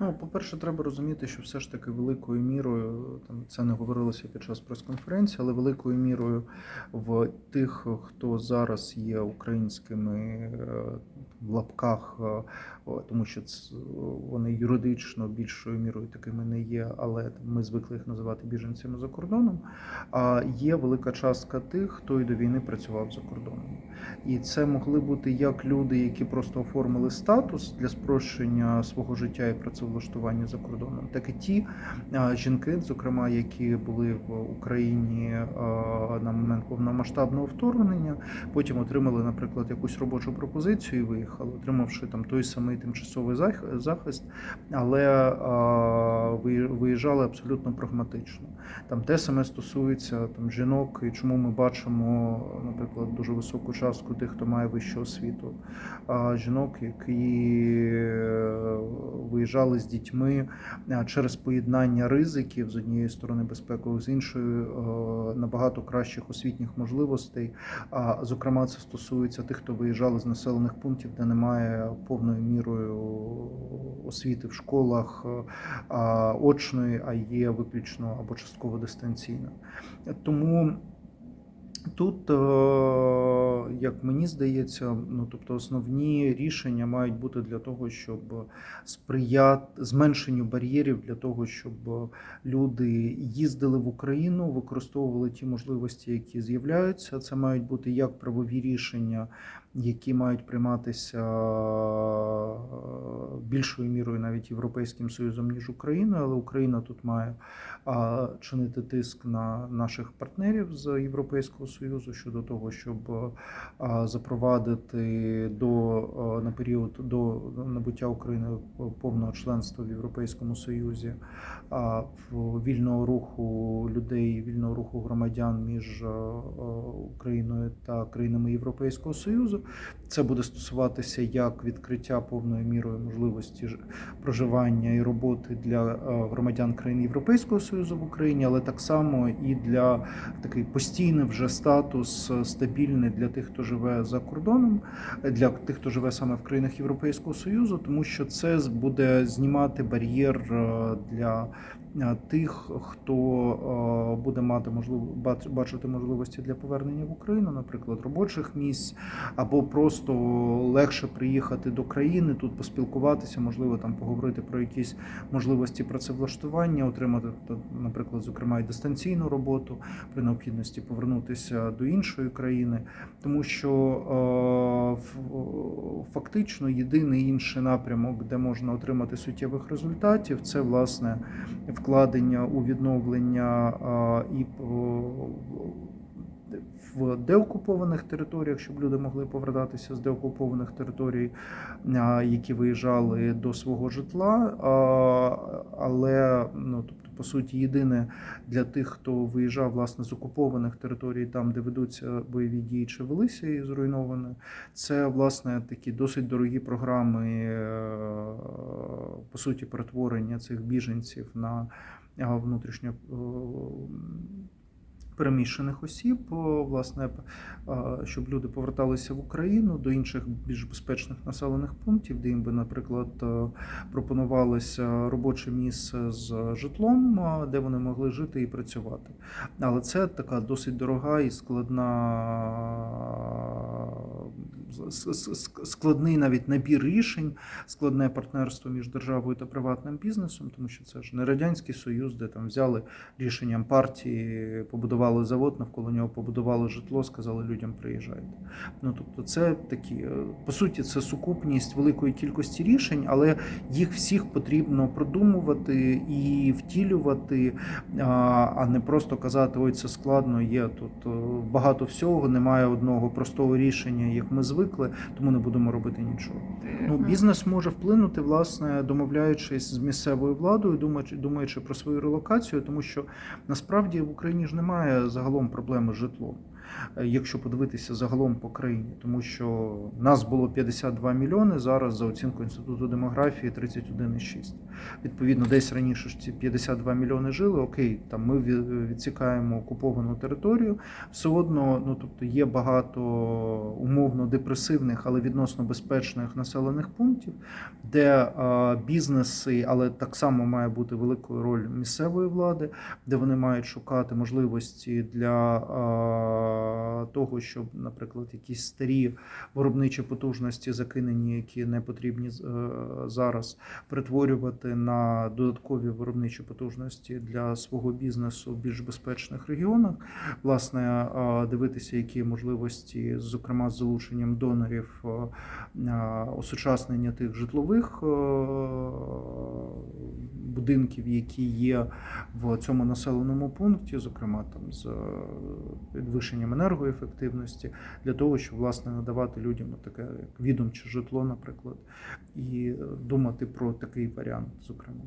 Ну, по-перше, треба розуміти, що все ж таки великою мірою, там це не говорилося під час прес-конференції, але великою мірою в тих, хто зараз є українськими е, в лапках, е, тому що вони юридично більшою мірою такими не є, але ми звикли їх називати біженцями за кордоном. А є велика частка тих, хто і до війни працював за кордоном. І це могли бути як люди, які просто оформили статус для спрощення свого життя і працевлаштування за кордоном, так і ті жінки, зокрема, які були в Україні на момент повномасштабного вторгнення, потім отримали, наприклад, якусь робочу пропозицію і виїхали, отримавши там той самий тимчасовий захист, але виїжджали абсолютно прагматично. Там те саме стосується там жінок, і чому ми бачимо, наприклад, дуже високу частку тих, хто має вищу освіту, а жінок, які е, виїжджали з дітьми через поєднання ризиків з однієї сторони безпекових, з іншої е, набагато кращих освітніх можливостей. А зокрема, це стосується тих, хто виїжджали з населених пунктів, де немає повною мірою освіти в школах е, очної, а є виключно або частково дистанційно. Тому тут, е, як мені здається, ну тобто основні рішення мають бути для того, щоб сприяти зменшенню бар'єрів для того, щоб люди їздили в Україну, використовували ті можливості, які з'являються. Це мають бути як правові рішення, які мають прийматися е, більшою мірою навіть Європейським Союзом, ніж Україною, але Україна тут має чинити тиск на наших партнерів з Європейського Союзу щодо того, щоб запровадити до на період до набуття України повного членства в Європейському Союзі вільного руху людей, вільного руху громадян між Україною та країнами Європейського Союзу. Це буде стосуватися як відкриття повною мірою можливості проживання і роботи для е, громадян країн Європейського Союзу в Україні, але так само і для такий постійний вже статус е, стабільний для тих, хто живе за кордоном, для тих, хто живе саме в країнах Європейського Союзу, тому що це буде знімати бар'єр е, для тих, хто е, буде мати можливо бач- бачити можливості для повернення в Україну, наприклад, робочих місць, або просто легше приїхати до країни, тут поспілкуватися, можливо, там поговорити про якісь можливості працевлаштування, отримати, наприклад, зокрема і дистанційну роботу при необхідності повернутися до іншої країни, тому що е, фактично єдиний інший напрямок, де можна отримати суттєвих результатів, це власне вкладення у відновлення і в деокупованих територіях, щоб люди могли повертатися з деокупованих територій, які виїжджали до свого житла. Але ну тобто, по суті, єдине для тих, хто виїжджав власне з окупованих територій, там де ведуться бойові дії чи велися і зруйновані, це власне такі досить дорогі програми, е, по суті, перетворення цих біженців на внутрішньо переміщених осіб, власне, щоб люди поверталися в Україну до інших більш безпечних населених пунктів, де їм би, наприклад, е, пропонувалося робоче місце з житлом, де вони могли жити і працювати. Але це така досить дорога і складна складний навіть набір рішень, складне партнерство між державою та приватним бізнесом, тому що це ж не радянський союз, де там взяли рішенням партії, побудували завод, навколо нього побудували житло, сказали людям приїжджайте. Ну тобто, це такі е, по суті, це сукупність великої кількості рішень, але їх всіх потрібно продумувати і втілювати, а не просто казати, ой, це складно, є тут е, багато всього, немає одного простого рішення, як ми звикли, тому не будемо робити нічого. Ну, бізнес може вплинути, власне, домовляючись з місцевою владою, думаючи, думаючи про свою релокацію, тому що насправді в Україні ж немає загалом проблеми з житлом. Е, якщо подивитися загалом по країні, тому що нас було 52 мільйони, зараз за оцінкою інституту демографії 31,6. Відповідно, десь раніше ж ці 52 мільйони жили. Окей, там ми відсікаємо окуповану територію. Все одно, ну тобто є багато умовно депресивних, але відносно безпечних населених пунктів, де е, бізнеси, але так само має бути великою роль місцевої влади, де вони мають шукати можливості для е, того, щоб, наприклад, якісь старі виробничі потужності закинені, які не потрібні е, зараз, перетворювати на додаткові виробничі потужності для свого бізнесу в більш безпечних регіонах. Власне, е, дивитися, які можливості, зокрема з залученням донорів, е, осучаснення тих житлових будинків, які є в цьому населеному пункті, зокрема там з е, підвищенням енергоефективності, для того, щоб власне надавати людям таке як відомче житло, наприклад, і е, думати про такий варіант, зокрема.